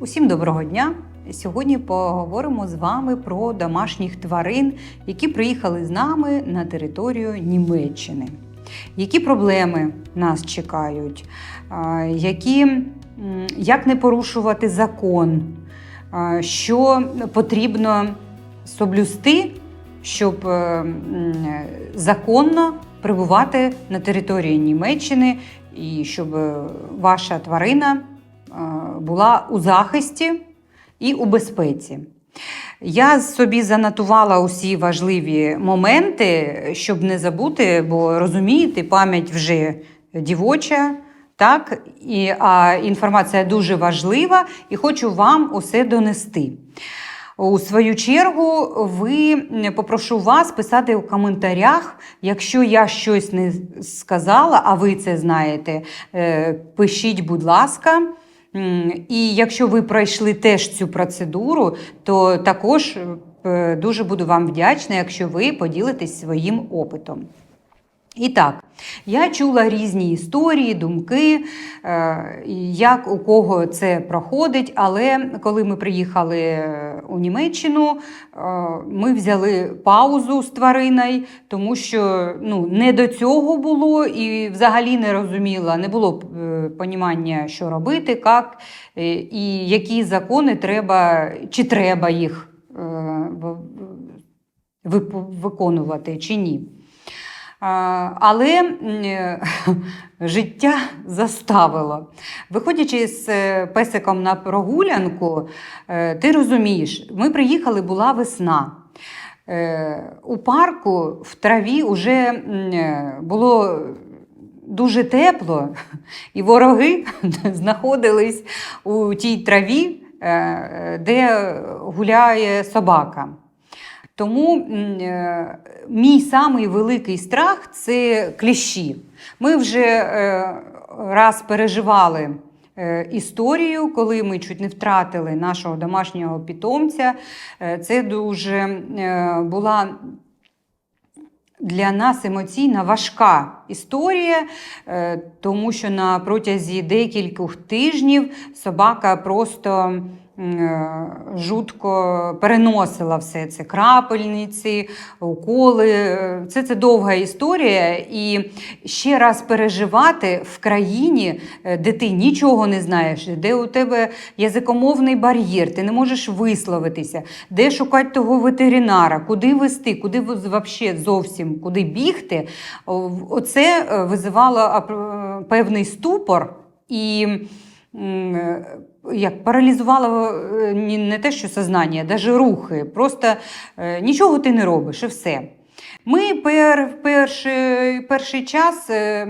Усім доброго дня! Сьогодні поговоримо з вами про домашніх тварин, які приїхали з нами на територію Німеччини. Які проблеми нас чекають? Які, як не порушувати закон? Що потрібно соблюсти, щоб е, законно прибувати на території Німеччини і щоб е, ваша тварина була у захисті і у безпеці. Я собі занотувала усі важливі моменти, щоб не забути, бо розумієте, пам'ять вже дівоча, так? І, а інформація дуже важлива, і хочу вам усе донести. У свою чергу, ви попрошу вас писати у коментарях, якщо я щось не сказала, а ви це знаєте, е, пишіть, будь ласка. І якщо ви пройшли теж цю процедуру, то також е, дуже буду вам вдячна, якщо ви поділитесь своїм опитом. І так, я чула різні історії, думки, е, як у кого це проходить. Але коли ми приїхали е, у Німеччину, е, ми взяли паузу з твариною, тому що ну, не до цього було і взагалі не розуміла, не було понімання, що робити, як і які закони треба, чи треба їх виконувати, чи ні. Але е, життя заставило. Виходячи з е, песиком на прогулянку, е, ти розумієш, ми приїхали, була весна. У парку в траві вже було дуже тепло, і вороги знаходились у тій траві, де гуляє собака. Тому е, мій самий великий страх це кліщі. Ми вже е, раз переживали е, історію, коли ми чуть не втратили нашого домашнього питомця. Це дуже була для нас емоційна важка історія, тому що на протязі декількох тижнів собака просто жутко переносила все це крапельниці, уколи. Е, Це, це довга історія. І ще раз переживати в країні, е, де ти нічого не знаєш, де у тебе язикомовний бар'єр, ти не можеш висловитися, де шукати того ветеринара, куди вести, куди взагалі зовсім куди бігти. Оце е, визивало певний ступор і. Як паралізувало е, не те, що сознання, навіть рухи. Просто е, нічого ти не робиш і все. Ми пер, перший, перший час е,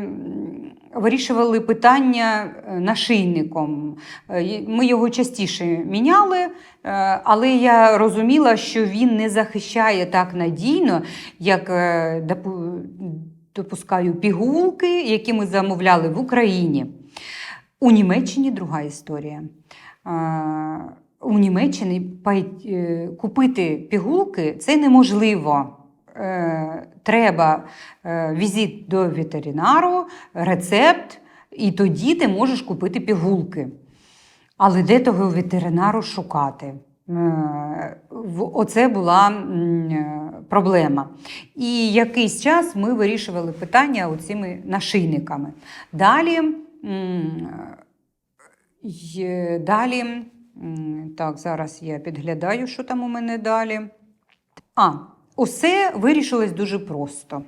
вирішували питання нашийником. Ми його частіше міняли, але я розуміла, що він не захищає так надійно, як допускаю пігулки, які ми замовляли в Україні. У Німеччині друга історія. У Німеччині е, купити пігулки це неможливо. Е, Треба е, візит до ветеринару, рецепт, і тоді ти можеш купити пігулки. Але де того ветеринару шукати? Оце була проблема. І якийсь час ми вирішували питання оцими нашийниками. Далі, м, є- далі, так, зараз я підглядаю, що там у мене далі. А, усе вирішилось дуже просто.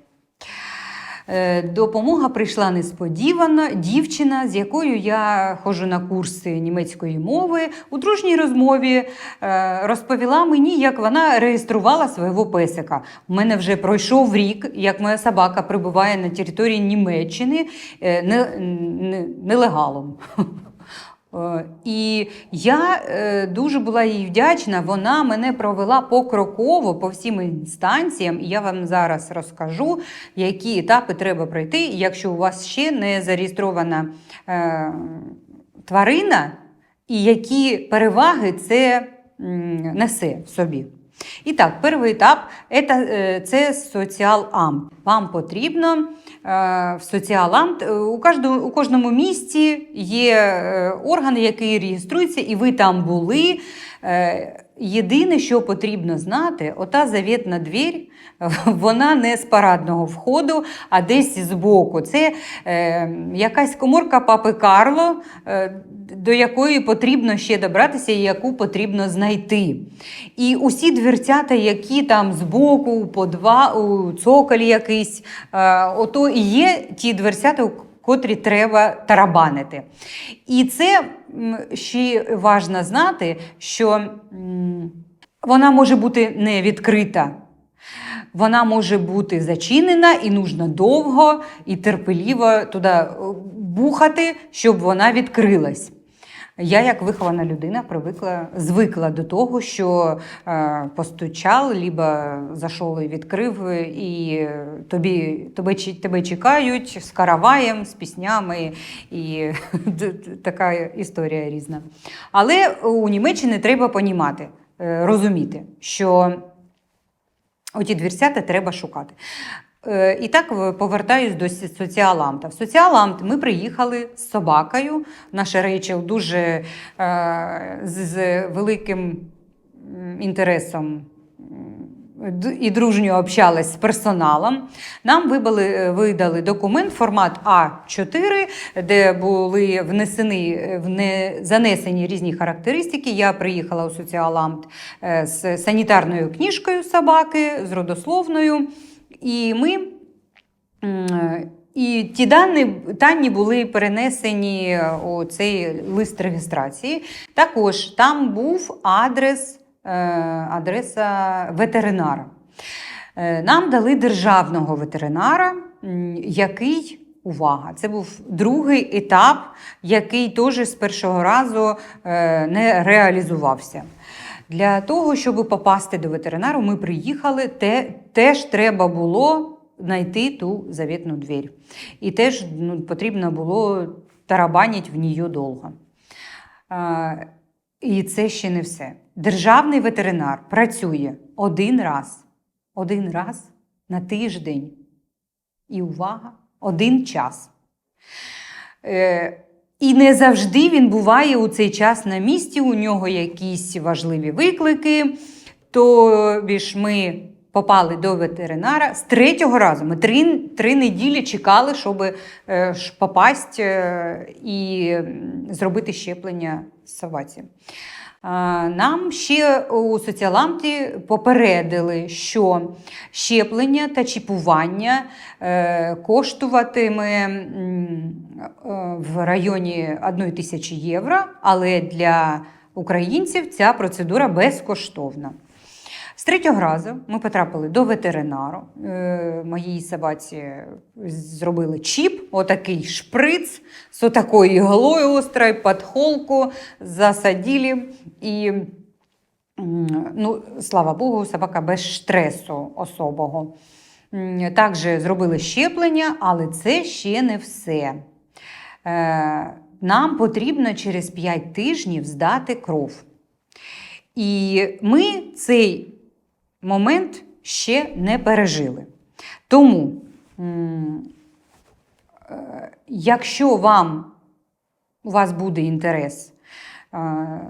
Е, Допомога прийшла несподівано. Дівчина, з якою я ходжу на курси німецької мови, у дружній розмові е, розповіла мені, як вона реєструвала свого песика. У мене вже пройшов рік, як моя собака прибуває на території Німеччини нелегалом. не- не-. Е, І я е, дуже була їй вдячна. Вона мене провела покроково по всім інстанціям. Я вам зараз розкажу, які етапи треба пройти, якщо у вас ще не зареєстрована е, тварина, і які переваги це несе в собі. І так, перший етап е, це соціал-амт. Вам потрібно е, в соціал-амт. е, У кожному, у кожному місті є е, орган, який реєструється, і ви там були. Е, Єдине, що потрібно знати, ота завітна двір, вона не з парадного входу, а десь збоку. Це е, якась коморка папи Карло, е, до якої потрібно ще добратися і яку потрібно знайти. І усі дверцята, які там збоку, у подва, у цоколі якийсь, е, ото і є ті дверцята, котрі треба тарабанити. І це ще важливо знати, що вона може бути не відкрита. Вона може бути зачинена і нужно довго і терпеливо туди е, бухати, щоб вона відкрилась. Я, як вихована людина, привикла, звикла до того, що е, постучав, либо зайшов і відкрив, і е, тобі, тебе, чекають з караваєм, з піснями, і така історія різна. Але у Німеччині треба понімати, е, розуміти, що оті дверцята треба шукати. Е, І так е, повертаюсь до соціаламта. В соціаламт ми приїхали з собакою. Наша Рейчел дуже е, з, великим інтересом і дружньо общалась з персоналом. Нам вибили, видали документ формат А4, де були внесені, вне, занесені різні характеристики. Я приїхала у соціаламт з санітарною книжкою собаки, з родословною. І ми. І ті дані, дані були перенесені у цей лист реєстрації. Також там був адрес, е, адреса ветеринара. Е, Нам дали державного ветеринара, який, увага, це був другий етап, який теж з першого разу е, не реалізувався. Для того, щоб попасти до ветеринару, ми приїхали, те, теж треба було знайти ту завітну двір. І теж ну, потрібно було тарабанити в ній довго. А, і це ще не все. Державний ветеринар працює один раз, один раз на тиждень. І увага, один час. Е, і не завжди він буває у цей час на місці, у нього якісь важливі виклики. Тобі ж ми попали до ветеринара з третього разу. Ми три, три неділі чекали, щоб е, попасть е, і зробити щеплення собаці. Нам ще у соціаламті попередили, що щеплення та чіпування е, коштуватиме е, в районі 1 тисячі євро, але для українців ця процедура безкоштовна. З третього разу ми потрапили до ветеринару. Е, Моїй собаці зробили чіп, отакий шприц з отакою іглою острою, під холку засадили. І, ну, слава Богу, собака без стресу особого. Також зробили щеплення, але це ще не все. Е, Нам потрібно через 5 тижнів здати кров. І ми цей момент ще не пережили. Тому, е, якщо вам у вас буде інтерес е,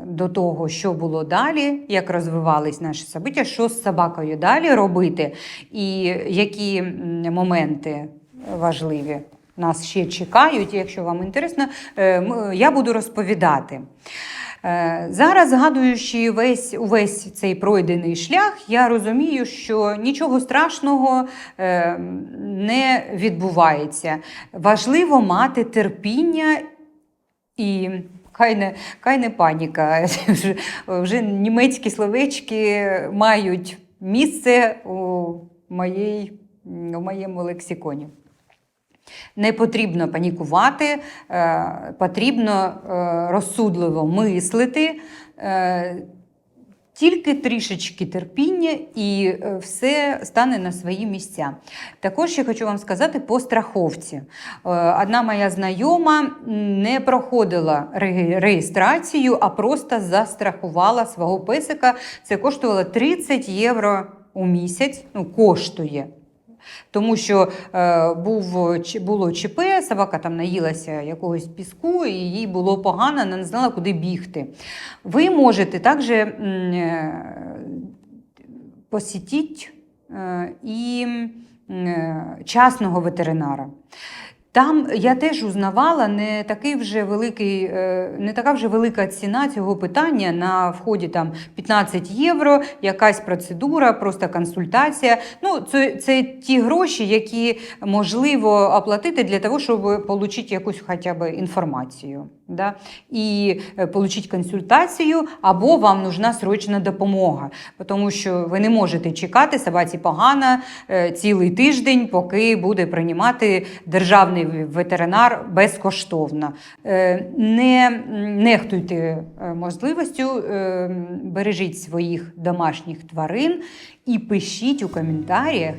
до того, що було далі, як розвивались наші собиття, що з собакою далі робити, і які моменти важливі нас ще чекають, якщо вам інтересно, е, я буду розповідати. Е, Зараз, згадуючи весь увесь цей пройдений шлях, я розумію, що нічого страшного е, не відбувається. Важливо мати терпіння і. Хай не, хай не паніка. Вже, німецькі словечки мають місце у, моїй, у моєму лексиконі. Не потрібно панікувати, е, потрібно е, розсудливо мислити. Е, Тільки трішечки терпіння і все стане на свої місця. Також я хочу вам сказати по страховці. Одна моя знайома не проходила реєстрацію, а просто застрахувала свого песика. Це коштувало 30 євро у місяць. Ну, коштує. Тому що е, був, було ЧП, собака там наїлася якогось піску, і їй було погано, вона не знала, куди бігти. Ви можете також посітіть е, посітити е, і е, частного ветеринара. Там я теж узнавала не такий вже великий, е, не така вже велика ціна цього питання на вході там 15 євро, якась процедура, просто консультація. Ну, це, це ті гроші, які можливо оплатити для того, щоб отримати якусь хоча б інформацію. Да? І отримати консультацію, або вам нужна срочна допомога, тому що ви не можете чекати собаці погано е, цілий тиждень, поки буде приймати державний ветеринар безкоштовно. Е, Не нехтуйте е, можливістю, е, бережіть своїх домашніх тварин і пишіть у коментарях,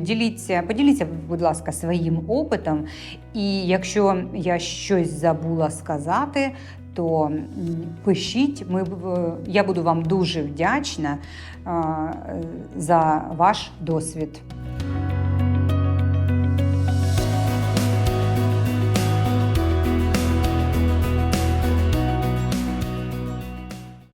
діліться, поділіться, будь ласка, своїм опитом. І якщо я щось забула сказати, то пишіть. Ми, я буду вам дуже вдячна за ваш досвід.